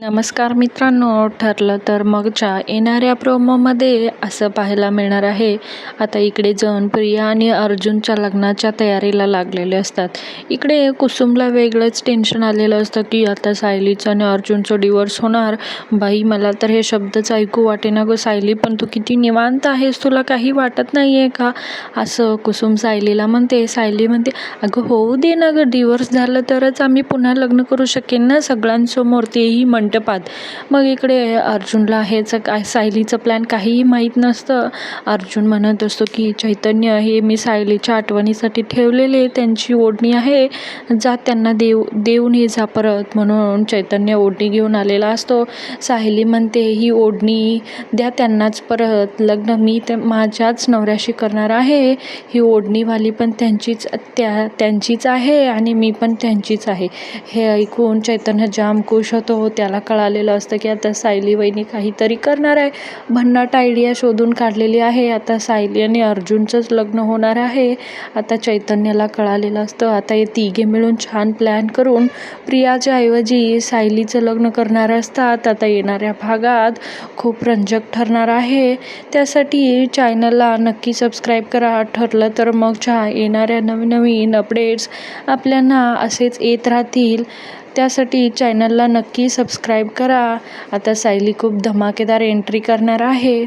नमस्कार मित्रांनो ठरलं तर मगच्या येणाऱ्या प्रोमोमध्ये असं पाहायला मिळणार आहे. आता इकडे जण प्रिया आणि अर्जुनच्या लग्नाच्या तयारीला लागलेले असतात. इकडे कुसुमला वेगळंच टेन्शन आलेलं असतं की आता सायलीचं आणि अर्जुनचं डिवोर्स होणार. बाई मला तर हे शब्दच ऐकू वाटेना गं सायली पण तू किती निवांत आहेस? तुला काही वाटत नाही आहे का? असं कुसुम सायलीला म्हणते. सायली म्हणते अगं होऊ दे ना गं डिवोर्स झालं तरच आम्ही पुन्हा लग्न करू शकेन ना सगळ्यांसमोर. तेही म्हण मंडपात. मग इकडे अर्जुनला हेच काय सायलीचं प्लॅन काहीही माहीत नसतं. अर्जुन म्हणत असतो की चैतन्य हे मी सायलीच्या आठवणीसाठी ठेवलेले त्यांची ओढणी आहे. जा त्यांना देव देऊन हे जा परत. म्हणून चैतन्य ओढणी घेऊन आलेला असतो. सायली म्हणते ही ओढणी द्या त्यांनाच परत. लग्न मी ते माझ्याच नवऱ्याशी करणार आहे. ही ओढणीवाली पण त्यांचीच त्या त्यांचीच आहे आणि मी पण त्यांचीच आहे. हे ऐकून चैतन्य जाम खुश होतो. त्याला कळालेलं असतं की आता सायली वहिनी काहीतरी करणार आहे. भन्नाट आयडिया शोधून काढलेली आहे. आता सायली आणि अर्जुनचंच लग्न होणार आहे. आता चैतन्याला कळालेलं असतं. आता हे तिघे मिळून छान प्लॅन करून प्रियाच्या ऐवजी सायलीचं लग्न करणार असतात. आता येणाऱ्या भागात खूप रंजक ठरणार आहे. त्यासाठी चॅनलला नक्की सबस्क्राईब करा. ठरलं तर मग छा येणाऱ्या नवीन नवीन अपडेट्स आपल्यांना असेच येत राहतील. त्यासाठी चॅनलला नक्की सबस्क्राईब करा. आता सायली खूप धमाकेदार एंट्री करणार आहे.